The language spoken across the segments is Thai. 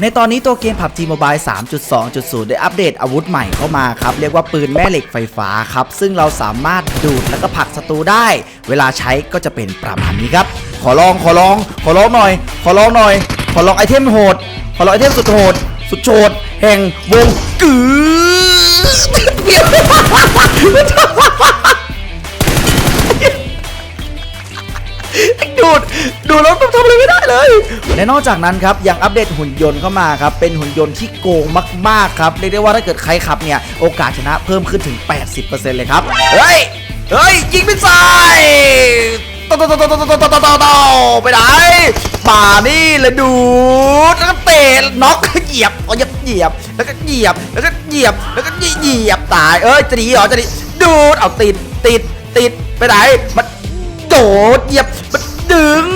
ในตอนนี้ตัวเกม PUBG Mobile 3.2.0 ได้อัปเดตอาวุธใหม่เข้ามาครับ เรียกว่าปืนแม่เหล็กไฟฟ้าครับ ซึ่งเราสามารถดูดแล้วก็ผลักศัตรูได้ เวลาใช้ก็จะเป็นประมาณนี้ครับ ขอลองขอลองขอลองหน่อย ขอลองหน่อย ขอลองไอเทมโหด ขอลองไอเทมสุดโหด สุดโฉดแห่งวงกือ ดูดดูแล้วทำอะไรไม่ได้เลยและนอกจากนั้นครับยังอัปเดตหุ่นยนต์เข้ามาครับเป็นหุ่นยนต์ที่โกงมากๆครับเรียกได้ว่าถ้าเกิดใครขับเนี่ยโอกาสชนะเพิ่มขึ้นถึง 80%เลยครับเฮ้ยเฮ้ยยิงไม่ใส่โตโตโตโตโตโตโตโตโตไปไหนป่านี่เลยดูดแล้วก็เตะน็อกเหยียบเอาเหยียบเหยียบแล้วก็เหยียบแล้วก็เหยียบแล้วก็เหยียบตายเอ้ยจะหนีเหรอจะหนีดูดเอาติดติดติดไปไหนมันโดดเหยียบ ดึง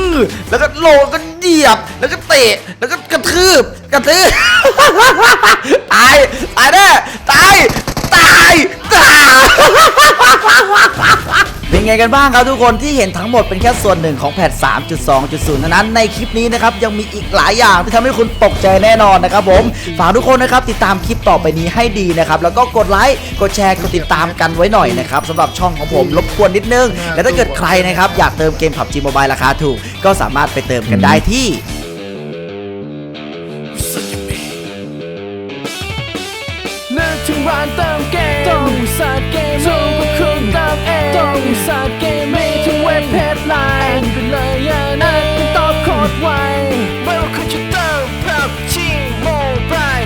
แล้วก็โลก็เหยียบ แล้วก็เตะ แล้วก็กระทืบ กระทืบ ตาย ตายแน่ ตาย ตาย ตาย เป็นไงกันบ้างครับทุกคนที่เห็นทั้งหมดเป็นแค่ส่วนหนึ่งของแพท 3.2.0เท่านั้นในคลิปนี้นะครับยังมีอีกหลายอย่างที่ทำให้คุณตกใจแน่นอนนะครับผม ฝากทุกคนนะครับติดตามคลิปต่อไปนี้ให้ดีนะครับ แล้วก็กดไลค์กดแชร์กดติดตามกันไว้หน่อยนะครับสำหรับช่องของผมรบกวนนิดนึง และถ้าเกิดใครนะครับอยากเติมเกม PUBG Mobile ราคาถูก ก็สามารถไปเติมกันได้ที่ ติมเองต้องสาเกมมีทุกเว็บเพจไลน์ก็เลยอย่านัดเป็นตอบโคดไวเมื่อคุณจะเติมแบบชิงโมบาย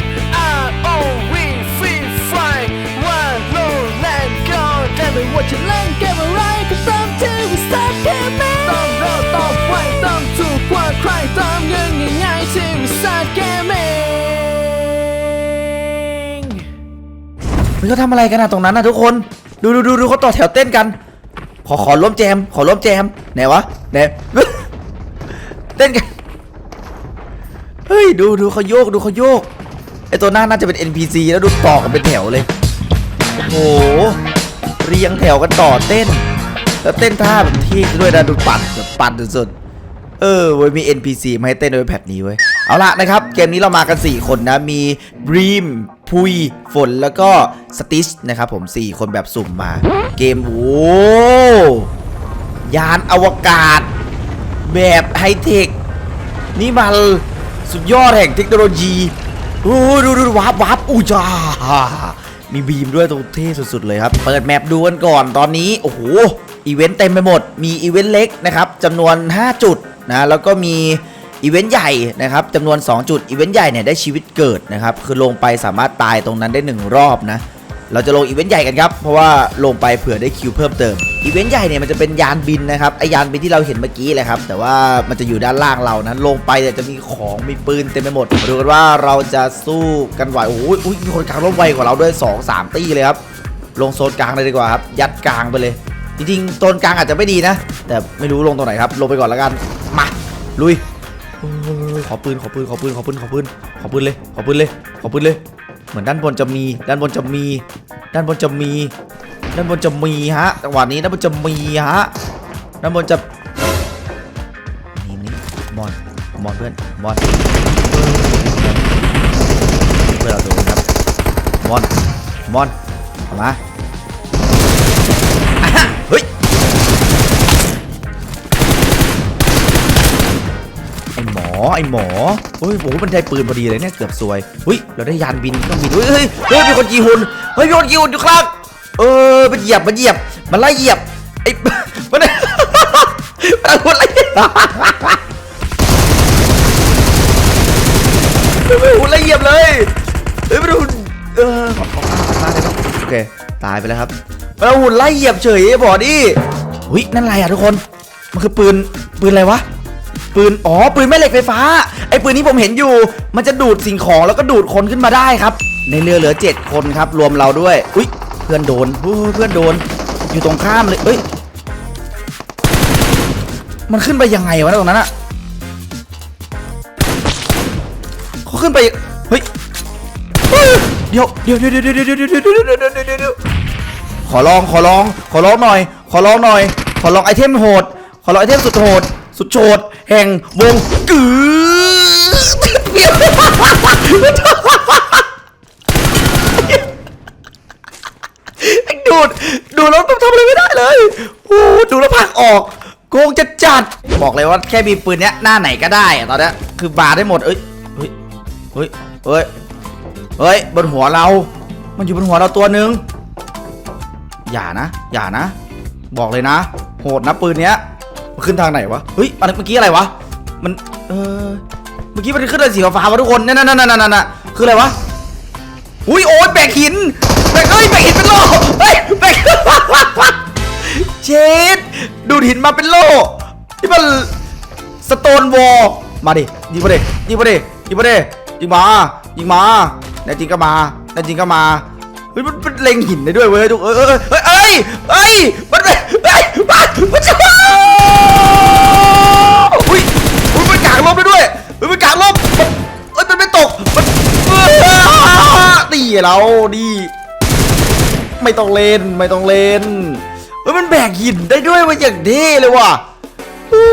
R O V Free Fire ว่าโลแลนก็ได้ไม่ว่าจะเล่นเกมอะไรก็เติมที่วิสาเกมต้องรอตอบไวต้องถูกกว่าใครต้องเงินง่ายๆที่วิสาเกมมันเขาทำอะไรกันนะตรงนั้นนะทุกคน ดูดูดูดูเขาต่อแถวเต้นกัน ขอขอร่วมแจม ขอร่วมแจมไหนวะไหนเต้นกันเฮ้ยดูดูเขาโยกดูเขาโยกไอตัวหน้าน่าจะเป็น NPC แล้วดูต่อกันเป็นแถวเลยโอ้โหเรียงแถวกันต่อเต้น แล้วเต้นท่าแบบที่ด้วยนะดูปั่นแบบปั่นสุดๆเออเว้ยมี NPC มาให้เต้นด้วยแพทนี้เว้ยเอาละนะครับ เกมนี้เรามากัน 4 คนนะมีบรีม พุยฝนแล้วก็สติชนะครับผม 4 คนแบบสุ่มมา เกมโอ้ยานอวกาศ แบบไฮเทค นี่มันสุดยอดแห่งเทคโนโลยีโอ้ดูดูดูวับวับอู้จ้ามีบีมด้วยตรงเท่สุด ๆ เลยครับ เปิดแมปดูกันก่อนตอนนี้ โอ้โห อีเวนต์เต็มไปหมด มีอีเวนต์เล็กนะครับจำนวน 5 จุดนะ แล้วก็มี อีเวนต์ใหญ่นะครับจำนวน 2 จุด อีเวนต์ใหญ่เนี่ยได้ชีวิตเกิดนะครับคือลงไปสามารถตายตรงนั้นได้ 1 รอบนะเราจะลงอีเวนต์ใหญ่กันครับ เพราะว่าลงไปเผื่อได้คิวเพิ่มเติม อีเวนต์ใหญ่เนี่ยมันจะเป็นยานบินนะครับไอยานบินที่เราเห็นเมื่อกี้แหละครับ แต่ว่ามันจะอยู่ด้านล่างเรานะ ลงไปเนี่ยจะมีของมีปืนเต็มไปหมดมาดูกันว่าเราจะสู้กันไหว โอ้โหอุ๊ยมีคนกลางร่มไวกว่าเราด้วย 2 3 ตี้เลยครับ ลงโซนกลางเลยดีกว่าครับ ยัดกลางไปเลย จริงๆโซนกลางอาจจะไม่ดีนะ แต่ไม่รู้ลงตรงไหนครับ ลงไปก่อนแล้วกัน มา ลุย ขอปืนขอปืนขอปืนขอปืนขอปืนขอปืนเลยขอปืนเลยขอปืนเลย เหมือนด้านบนจะมี ด้านบนจะมี ด้านบนจะมี ด้านบนจะมีฮะจังหวะนี้ด้านบนจะมีฮะด้านบนจะนี่นี่มอนมอนเพื่อนมอนเพื่อนเราโดนครับมอนมอนมา ไอหมอไอหมอเฮ้ยโอ้โหมันได้ปืนพอดีเลยเนี่ยเกือบซวยเฮ้ยเราได้ยานบินเครื่องบินเฮ้ยเฮ้ยเฮ้ยมีคนกีหุ่นเฮ้ยมีคนกีหุ่นอยู่ข้างล่างเออมันเหยียบมันเหยียบมันไล่เหยียบไอมันมันอาคนไล่เหยียบเฮ้ยหุ่นไล่เหยียบเลยเฮ้ยมันหุ่นเออขอขอขอมาได้ไหมโอเคตายไปแล้วครับมันเอาหุ่นไล่เหยียบเฉยบอดี้เฮ้ยนั่นอะไรอะทุกคนมันคือปืนปืนอะไรวะ ปืนอ๋อปืนแม่เหล็กไฟฟ้าไอ้ปืนนี้ผมเห็นอยู่ มันจะดูดสิ่งของแล้วก็ดูดคนขึ้นมาได้ครับ ในเรือเหลือ 7 คนครับ รวมเราด้วย อุ้ยเพื่อนโดนเพื่อนโดน อยู่ตรงข้ามเลยเอ้ยมันขึ้นไปยังไงวะตรงนั้นอะเขาขึ้นไปเฮ้ยเฮ้ยเดี๋ยวเดี๋ยวเดี๋ยวเดี๋ยวเดี๋ยวเดี๋ยวเดี๋ยวเดี๋ยวเดี๋ยวเดี๋ยวเดี๋ยวเดี๋ยวขอลองขอลองขอลองหน่อย ขอลองหน่อย ขอลองไอเทมโหด ขอลองไอเทมสุดโหด สุดโฉด แห่งวงกือเดูดดูแล้วทำอะไรไม่ได้เลยโอ้ดูแล้วพักออกโกงจะจัด บอกเลยว่าแค่มีปืนเนี้ยหน้าไหนก็ได้ตอนนี้คือบาได้หมดเอ้ยเฮ้ยเฮ้ยเฮ้ยเฮ้ยบนหัวเรา มันอยู่บนหัวเราตัวหนึ่งอย่านะ อย่านะ บอกเลยนะ โหดนะปืนเนี้ย มันขึ้นทางไหนวะ เฮ้ยอันเมื่อกี้อะไรวะ มัน เออ เมื่อกี้มันขึ้นอะไรสีฟ้าวะทุกคน นั่นนั่นนั่นนั่นคืออะไรวะ อุ้ยโอ้ยแบกหิน แบกเอ้ยแบกหินเป็นโลเฮ้ยแบกเชดดูดหินมาเป็นโลนี่มันสโตนวอลมาดิยิงมาดิยิงมาดิยิงมาดิยิงมายิงมาแน่จริงก็มาแน่จริงก็มาเฮ้ยมันเป็นเล็งหินได้ด้วยเว้ยทุกเอ้ยเอ้ยเอ้ยเอ้ยมันเป็นเอ้ยมันมันจะ อุ้ยอุ้ยมันกางลบได้ด้วยอุ้ยมันกางลบมันเอ้ยมันไม่ตกมันตีเราดีไม่ต้องเล่นไม่ต้องเล่นเฮ้ยมันแบกหินได้ด้วยมันอย่างเท่เลยว่ะโอ้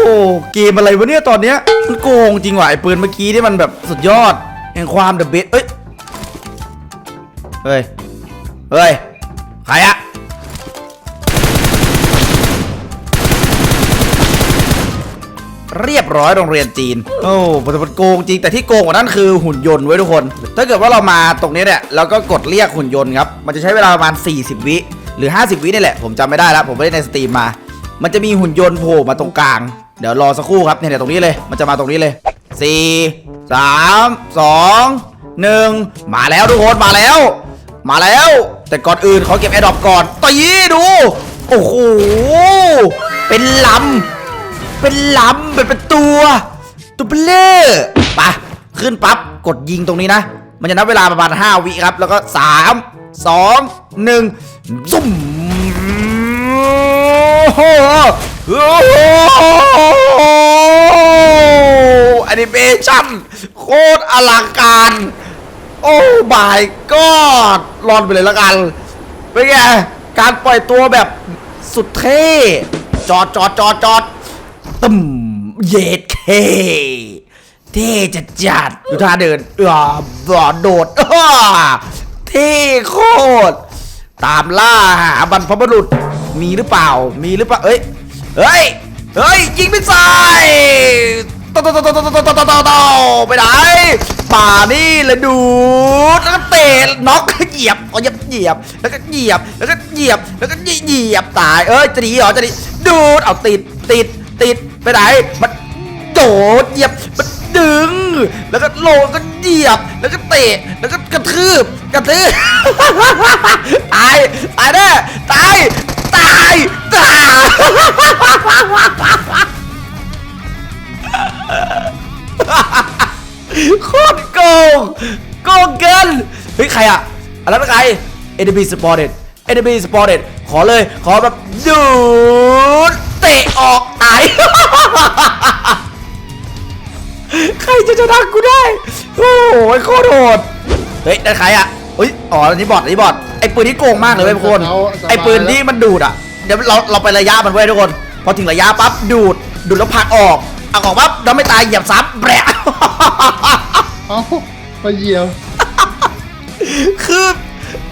เกมอะไรวะเนี่ยตอนเนี้ยมันโกงจริงว่ะไอ้ปืนเมื่อกี้ที่มันแบบสุดยอดแห่งความเดอะเบสเอ้ยเฮ้ยเฮ้ยใครอะ เรียบร้อยโรงเรียนจีน โอ้มันมันโกงจริงแต่ที่โกงกว่านั้นคือหุ่นยนต์ไว้ทุกคน ถ้าเกิดว่าเรามาตรงนี้เนี่ยเราก็กดเรียกหุ่นยนต์ครับ มันจะใช้เวลาประมาณ 40 วิหรือ 50 วินี่แหละ ผมจำไม่ได้แล้ว ผมไม่ได้ในสตรีมมา มันจะมีหุ่นยนต์โผล่มาตรงกลาง เดี๋ยวรอสักครู่ครับเนี่ยตรงนี้เลย มันจะมาตรงนี้เลย 4 3 2 1 มาแล้วทุกคนมาแล้ว มาแล้ว แต่ก่อนอื่นขอเก็บแอร์ดรอปก่อนตีดู โอ้โห เป็นลำ เป็นลำเป็นเป็นตัว ตัวเบลเลอร์ปะขึ้นปั๊บกดยิงตรงนี้นะ มันจะนับเวลาประมาณ 5 วิครับ แล้วก็ 3 2 1ซุ่มอ้โหโอ้โหแอนิเมชั่นโคตรอลังการ โอ้บายก็รอนไปเลยละกัน เป็นไง การปล่อยตัวแบบสุดเท่ จอดจอดจอดจอด ตึมเย็ดเคเท่จัดจัดดูท่าเดินเออบอโดดอ้าเท่โคตร ตามล่าหาบรรพบุรุษ มีหรือเปล่า มีหรือเปล่า เอ้ย เฮ้ย เฮ้ย ยิงไม่ใส่ตตตตตตตตตไปไหนป่านี่เลยดูดแล้วก็เตะน็อกเหยียบเอาเหยียบเหยียบ แล้วก็เหยียบ แล้วก็เหยียบ แล้วก็เหยียบ ตาย เอ้ยจะหนีเหรอจะหนีดูด เอาติด ติด ติดไปไหนมันโดดเหยียบมันดึง แล้วก็โลงก็เหยียบ แล้วก็เตะ แล้วก็กระทืบ กระทืบ ตาย ตายแน่ตาย ตาย ตาย โคตรโกง โกงเกิน เฮ้ย ใครอะอะไรเป็นใคร enemy spotted enemy spotted ขอเลย ขอแบบดูด ตะออกตาย ใครจะชนะกูได้ โอ้โหโคตรโหด เฮ้ยได้ใครอะเฮ้ย อ๋ออันนี้บอทอันนี้บอทไอ้ปืนที่โกงมากเลยเว้ยทุกคน ไอ้ปืนที่มันดูดอะ เดี๋ยวเราเราไประยะมันไว้ยทุกคน พอถึงระยะปั๊บดูด ดูดแล้วผลักออกเอาออกปั๊บเราไม่ตายเหยียบซ้ำแบะเอ้าไปเหยียบคือ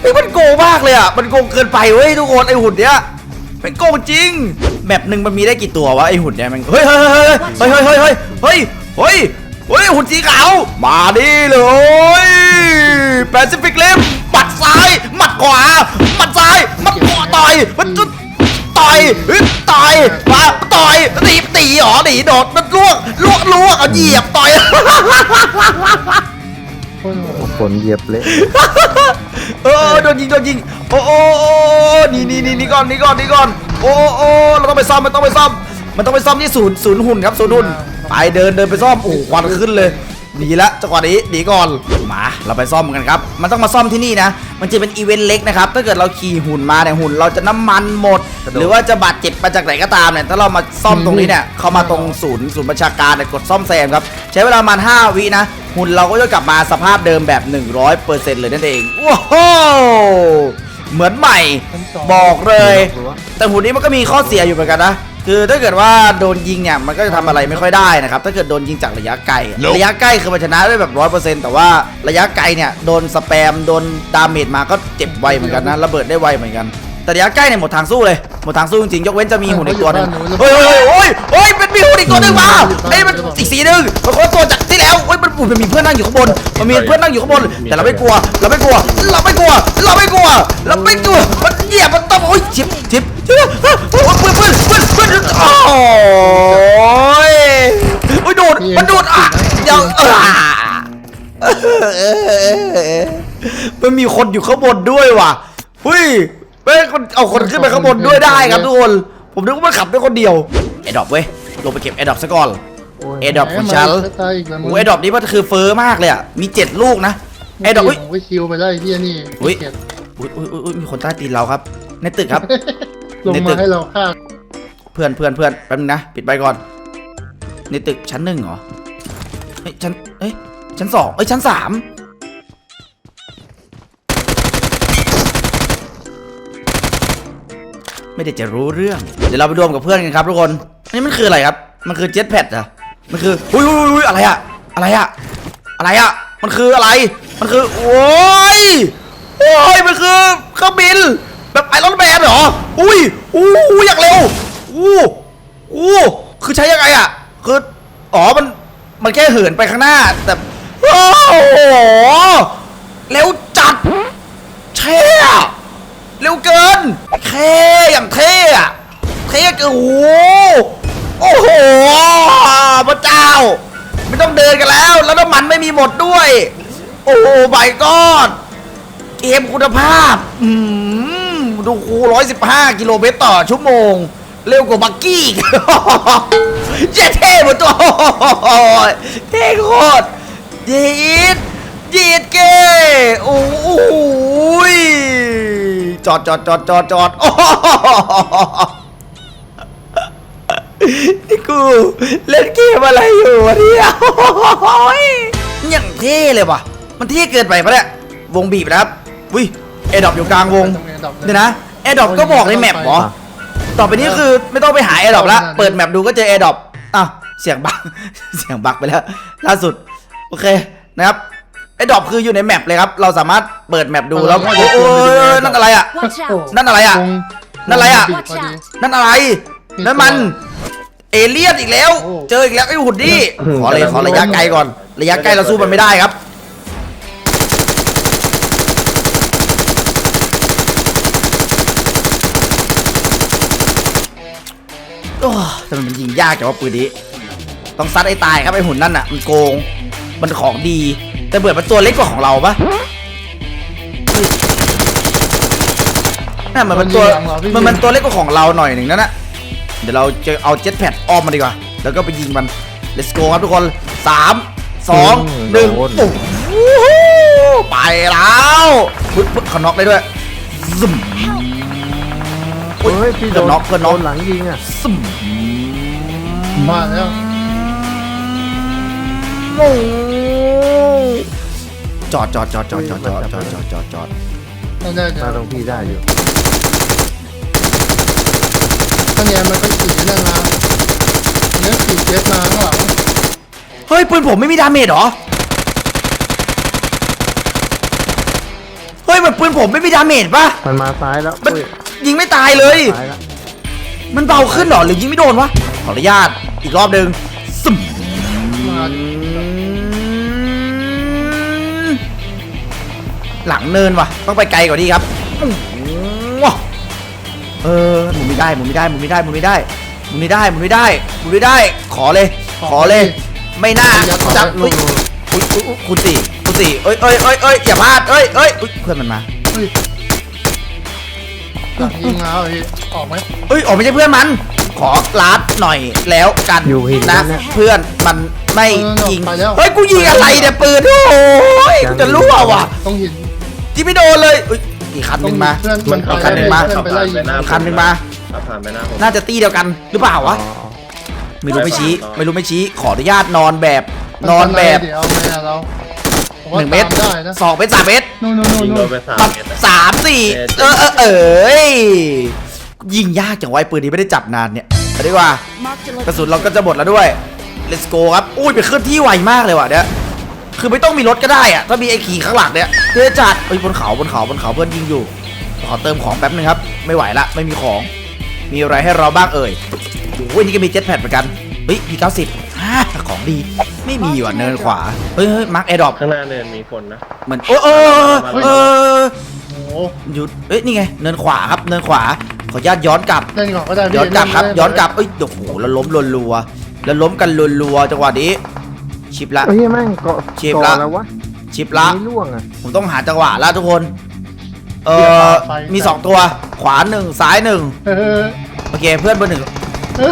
ไอ้ยมันโกงมากเลยอะ มันโกงเกินไปเว้ยทุกคนไอ้หุ่นเนี้ย เป็นโกงจริงแบบหนึ่งมันมีได้กี่ตัววะไอหุ่นเนี้ยมันเฮ้ยเฮ้ยเฮ้ยเฮ้ยเฮ้ยเฮ้ยเฮ้ยเฮ้ยเฮ้ยหุ่นสีขาวมาดิเลยแปซิฟิกเลมหมัดซ้ายหมัดขวาหมัดซ้ายหมัดขวาต่อยมันจุดต่อยเฮ้ยต่อยมาต่อยตีตีหรอหนีโดดมันลวกลวกลวกเอาเหยียบต่อย ฝนเหยียบเละเออโดนยิงโดนยิงโอ้โอ้โอ้หนี่นี่นี่นี่ก่อนนี่ก่อนนี่ก่อนโอ้โอ้เราต้องไปซ่อมมันต้องไปซ่อมมันต้องไปซ่อมที่ศูนย์ศูนย์หุ่นครับศูนย์หุ่นไปเดินเดินไปซ่อมโอ้ควันขึ้นเลย หนีละจังหวะนี้หนีก่อนมาเราไปซ่อมกันครับ มันต้องมาซ่อมที่นี่นะ มันจะเป็นอีเวนต์เล็กนะครับ ถ้าเกิดเราขี่หุ่นมาเนี่ยหุ่นเราจะน้ำมันหมด หรือว่าจะบาดเจ็บมาจากไหนก็ตามเนี่ยถ้าเรามาซ่อมตรงนี้เนี่ยเข้ามาตรงศูนย์ศูนย์ประชาการเนี่ยกดซ่อมแซมครับใช้เวลาประมาณ5วินะหุ่นเราก็จะกลับมาสภาพเดิมแบบ 100%เลยนั่นเองว้าวเหมือนใหม่ บอกเลย แต่หุ่นนี้มันก็มีข้อเสียอยู่เหมือนกันนะ คือถ้าเกิดว่าโดนยิงเนี่ยมันก็จะทำอะไรไม่ค่อยได้นะครับถ้าเกิดโดนยิงจากระยะไกลระยะใกล้คือมันชนะได้แบบร้อยเปอร์เซ็นต์แต่ว่าระยะไกลเนี่ยโดนสแปมโดนดาเมจมาก็เจ็บไวเหมือนกันนะระเบิดได้ไวเหมือนกัน แต่ระยะใกล้เนี่ยหมดทางสู้เลยหมดทางสู้จริงๆยกเว้นจะมีหุ่นอีกตัวหนึงเฮ้ยเฮ้ยเฮ้ยเฮ้ยเป็นมีหุ่นอีกตัวหนึงมาเอ้ยมันอีกสีหนึ่งมันคนละตัวจากที่แล้วเฮ้ยมันอุ้ยมันมีเพื่อนนั่งอยู่ข้างบนมันมีเพื่อนนั่งอยู่ข้างบน แต่เราไม่กลัวเราไม่กลัวเราไม่กลัวเราไม่กลัวเราไม่กลัวมันเหยียบมันต้องโอ้ยชิบชิบชิบโอ้ยปืนปืนปืนปืนโอ้ยโอ้ยดูดมันดูดอะเดี๋ยวเออ มันมีคนอยู่ข้างบนด้วยว่ะเฮ้ย แม่งคนเอาคนขึ้นไปข้างบนด้วยได้ครับทุกคน ผมนึกว่ามันขับได้คนเดียวแอดดอปเว้ย ลงไปเก็บแอดดอปซะก่อนโอ้ยเอดอกของฉันแหมมาตายอีกแล้วมึงโอ้แอดดอปนี้มันคือเฟอร์มากเลยอะ มีเจ็ดลูกนะ แอดดอปอุ้ยผมก็คิวไปได้ที่นี่อุ๊ยเก็บอุ้ยอุ้ยอุ้ยมีคนใต้ตีนเราครับ ในตึกครับ ลงในตึมากให้เราฆ่า เพื่อนเพื่อนเพื่อนแป๊บนึงนะ ปิดไปก่อน ในตึกชั้นหนึ่งเหรอ เฮ้ยชั้นเอ้ยชั้นสองเอ้ยชั้นสาม ไม่ได้จะรู้เรื่อง เดี๋ยวเราไปรวมกับเพื่อนกันครับทุกคนอันนี้มันคืออะไรครับ มันคือเจ็ตแพดอะมันคืออุ้ยอุ้ยอุ้ยอะไรอะอะไรอะอะไรอะมันคืออะไร มันคือโอ้ยโอ้ยมันคือเครื่องบินแบบไอรอนแมนเหรอ อุ้ยอู้อยากเร็วอู้อู้คือใช้ยังไงอะคืออ๋อมันมันแค่เหินไปข้างหน้า แต่โอ้โหเร็วจัดเท่ เร็วเกินเท่อย่างเท่อะเท่เกินโอ้โหโอ้โหพระเจ้า ไม่ต้องเดินกันแล้ว แล้วน้ำมันไม่มีหมดด้วย โอ้โหใบก้อดเกมคุณภาพ อืมดูคูร้อยสิบห้ากิโลเมตรต่อชั่วโมง เร็วกว่าบักกี้เจ๊เท่หมดตัวเท่โคตรเย็ดย็ดเก้โอ้โหย จอดจอดจอดจอดจอดโอ้โหนี่กูเล่นเกมอะไรอยู่วะเนี่ยโอ้ยอย่างเท่เลยว่ะ มันเท่เกินไปปะเนี่ยวงบีบนะครับวิเอดอบอยู่กลางวงตรง Adopt เดี๋ยวนะแอดดอปก็บอกในแมปเหรอต่อไปนี้คือไม่ต้องไปหาแอร์ดรอปละเอาเปิดแมปดูก็เจอแอร์ดรอปอ้าวเสียงบักเสียงบักไปแล้ว ล่าสุด โอเคนะครับ แอร์ดรอปคืออยู่ในแมปเลยครับ เราสามารถเปิดแมปดูแล้วเอาโอ้เอาโหเอานั่นอะไรอะ Watch out นั่นอะไรอะ วงนั่นอะไรอะ วงบีบพอดีนั่นอะไรมีนั่นมันตัวเอเลี่ยนอีกแล้ว โอ้ เจออีกแล้วไอ้หุ่นนี่ขอเลยขอระยะไกลก่อน ระยะไกลเราสู้มันไม่ได้ครับ โอ้ทำไมมันยิงยากจังว่าปืนนี้ ต้องซัดไอ้ตายครับไอ้หุ่นนั่นอะ มันโกง มันของดี แต่เบิดมันตัวเล็กกว่าของเราปะน่ามันมันตัวมันยิงหลังเราพี่มันมันตัวเล็กกว่าของเราหน่อยหนึ่งนั่นนะเดี๋ยวเราจะเอาเจ็ตแพดอ้อมมันดีกว่า แล้วก็ไปยิงมัน let's go ครับทุกคนสามสองหนึ่งโดนโอ้โหไปแล้วปึ๊บปึ๊บเขาน็อกได้ด้วยซึมเฮ้ยพี่โดเพื่อนนน็อกเพื่อนน็อกโดหลังยิงอะซึมมาแล้ว โอ้จอดจอดจอดจอดจอดจอดจอดจอดจอดจอดไม่ได้เดี๋ยมาวตรงพี่ได้อยู่ถ้าเนี่ยมันก็ขี่นั่นมาเนี่ยขี่เจ็ตมาข้างหลังเฮ้ยปืนผมไม่มีดาเมจเหรอเฮ้ยเหมือนปืนผมไม่มีดาเมจปะมันมาซ้ายแล้วมันอุ้ยยิงไม่ตายเลย ซ้ายแล้วมันเบาขึ้นเหรอหรือยิงไม่โดนวะขออนุญาตอีกรอบหนึ่งซึมมา หลังเนินว่ะ ต้องไปไกลกว่านี้ครับอื้อหือว้าเออหมุนไม่ได้หมุนไม่ได้หมุนไม่ได้หมุนไม่ได้หมุนไม่ได้หมุนไม่ได้หมุนไม่ได้ ขอเลย ขอเลย ไม่น่าจับอุ๊ยอุ๊ยอุ๊ยอุ๊ยคุณสี่คุณสี่เอ้ยเอ้ยเอ้ยเอ้ยอย่าพลาดเอ้ยเอ้ยอุ๊ยเพื่อนมันมาเฮ้ยหลังยิงมาเหรอพี่ออกไหมเอ้ยออกไม่ใช่เพื่อนมัน ขอลาดหน่อยแล้วกันอยู่หินนะเนี่ยเพื่อนมันไม่เออยิงไปแล้วเฮ้ยกูยิงอะไรเนี่ยปืนโอ้ยกูจะรั่วว่ะต้องหิน ยิงไม่โดนเลยอุ๊ยอีกคันหต้องนึ่งหินมาเพื่อนมันไปอีกคันหนึ่งมาเพื่อนไปไล่ อีกคันหนึ่งมา ขับผ่านไปหน้าผม น่าจะตีเดียวกันหรือเปล่าวะ ไม่รู้ไม่ชี้ไปไปไม่รู้ไม่ชี้ ขออนุญาตนอนแบบ นอนแบบเดี๋ยวเอาไงอะเราผว่าหนึ่งเมตรตาได้นะสองเมตรสามเมตรนู่นนู่นนู่นยิงโดนู่นนไปสามปับเมตรอะสามสี่เออเออเอ้ยยิงยากจังไวะไอ้ปืนนี้ไม่ได้จับนานเนี่ยไปดีกว่า Marked a กระสุนเราก็จะหมดแล้วด้วย let's go ครับ อุ้ยไปเคลื่อนที่ไวมากเลยว่ะเนี่ย คือไม่ต้องมีรถก็ได้อะถ้ามีไอ้ขี่ข้างหลังเนี่ยเพื่อจัดเอ้ยบนเขาบนเขาบนเขาเพื่อนยิงอยู่ ขอเติมของแป๊บนึงครับ ไม่ไหวละไม่มีของ มีอะไรให้เราบ้างเอ่ยโอ้ยนี่ก็มีเจ็ตแพดเหมือนกันเฮ้ยพีเก้าสิบฮ่าของดี ไม่มีว่ะเนินขวาเฮ้ยเฮ้ยมาร์คแอร์ดรอปข้างหน้าเนินมีคนนะเหมือนโอ้โอ้เออโอ้โหหยุดเอ้ยนี่ไงเนินขวาครับเนินขวาขออนุญาตย้อนกลับเล่นก่อนก็ได้พี่ย้อนกลับครับเล่ย้อนกลับเอ้ยโอ้โหแล้วล้มรัวๆแล้วล้มกันรัวๆจังหวะนี้ ชิปละ เฮ้ยแม่งเกาะเชียบเกาะละแล้ววะชิปละ ไม่ล่วงอะ ผมต้องหาจังหวะแล้วทุกคน เออมีสองตัว ขวาหนึ่งซ้ายหนึ่งเออโอเคเพื่อนเบอร์หนึ่งเออ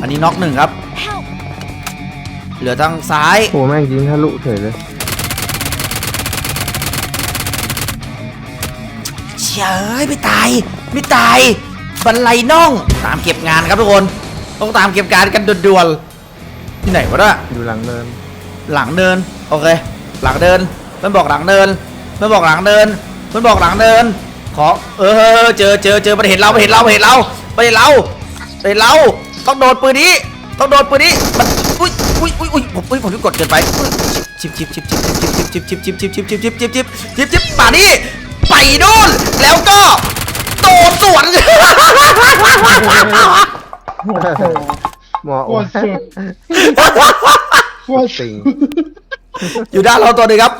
อันนี้น็อกหนึ่งครับเหลือทางซ้ายโอ้แม่งยิงทะลุเฉยเลยเฉยไม่ตายไม่ตายบันไลน่องตามเก็บงานครับทุกคน ต้องตามเก็บงานกันด่วนๆ ที่ไหนวะเนี่ยอยู่หลังเนินหลังเดินโอเค หลังเดินมันบอกหลังเดินมันบอกหลังเดินมันบอกหลังเดิน ขอเออเจอเจอเจอมันเห็นเรามันเห็นเรามันเห็นเรามันเห็นเรามันเห็นเราต้องโดนปืนนี้ต้องโดนปืนนี้มันอุ้ยอุ้ยอุ้ยอุ้ยผมอุ้ยผมที่กดเกินไปอุ๊ยชิบชิบชิบชิบชิบชิบชิบชิบชิบชิบชิบชิบชิบชิบชิบชิบชิบป่านี้ไปนู่นแล้วก็โดนสวน หมอโคตรสุดโคตรติงอยู่ด้านเราตัวหนึงครับ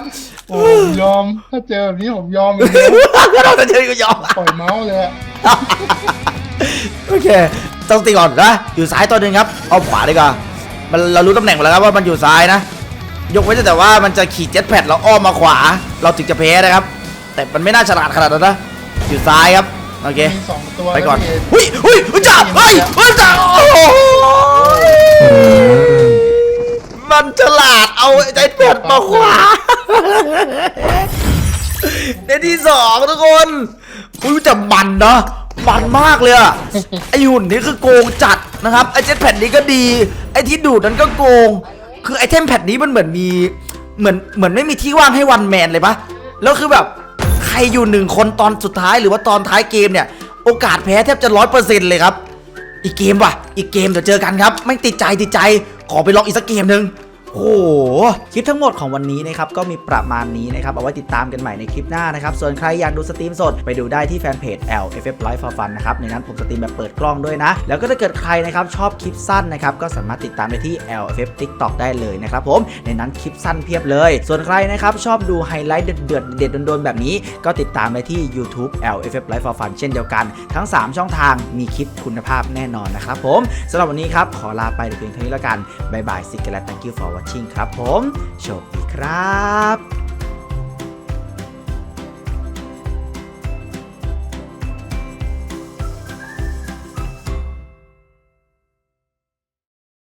โอ้ผมยอม ถ้าเจอแบบนี้ผมยอมเลยนะเราจะเจอก็ยอม ปล่อยเมาส์เลยอะโอเค ต้องตีก่อนนะ อยู่ซ้ายตัวหนึ่งครับ เอาขวาดีกว่า มันเรารู้ตำแหน่งหมดแล้วครับว่ามันอยู่ซ้ายนะ ยกเว้นแต่ว่ามันจะขี่เจ็ตแพดเราอ้อมมาขวา เราถึงจะแพ้นะครับ แต่มันไม่น่าฉลาดขนาดนั้นนะ อยู่ซ้ายครับ โอเค มีสองตัวไปก่อนแล้วพี่หุ้ยหุ้ยหุ้ยจ่าเฮ้ยเฮ้ยจ่าโอ้โหมันฉลาดเอาใจแพดมาขวาในที่สองทุกคนอุ้ยจะมันนะมันมากเลยอะไอหุ่นนี่คือโกงจัดนะครับไอเจ็ตแพดนี้ก็ดี ไอที่ดูดนั้นก็โกง คือไอเทมแพดนี้มันเหมือนมีเหมือนเหมือนไม่มีที่ว่างให้วันแมนเลยปะแล้วคือแบบใครอยู่หนึ่งคนตอนสุดท้ายหรือว่าตอนท้ายเกมเนี่ย โอกาสแพ้แทบจะร้อยเปอร์เซ็นต์เลยครับ อีกเกมว่ะ อีกเกมเดี๋ยวเจอกันครับ ไม่ติดใจติดใจ ขอไปลองอีกสักเกมหนึ่ง โอ้โหคลิปทั้งหมดของวันนี้นะครับก็มีประมาณนี้นะครับเอาไว้ติดตามกันใหม่ในคลิปหน้านะครับส่วนใครอยากดูสตรีมสดไปดูได้ที่แฟนเพจ LFF Live for Fun นะครับในนั้นผมสตรีมแบบเปิดกล้องด้วยนะ แล้วก็ถ้าเกิดใครนะครับชอบคลิปสั้นนะครับก็สามารถติดตามได้ที่ LFF TikTok ได้เลยนะครับผมในนั้นคลิปสั้นเพียบเลย ส่วนใครนะครับชอบดูไฮไลท์เดือดเด็ดโดนๆแบบนี้ ก็ติดตามได้ที่ YouTube LFF Live for Fun เช่นเดียวกัน ทั้ง 3 ช่องทางมีคลิปคุณภาพแน่นอนนะครับผมสำหรับวันนี้ครับขอลาไปเพียงเท่านี้แล้วกันบายบายสิกและ thank you for watching ครับผมโชคดีครับ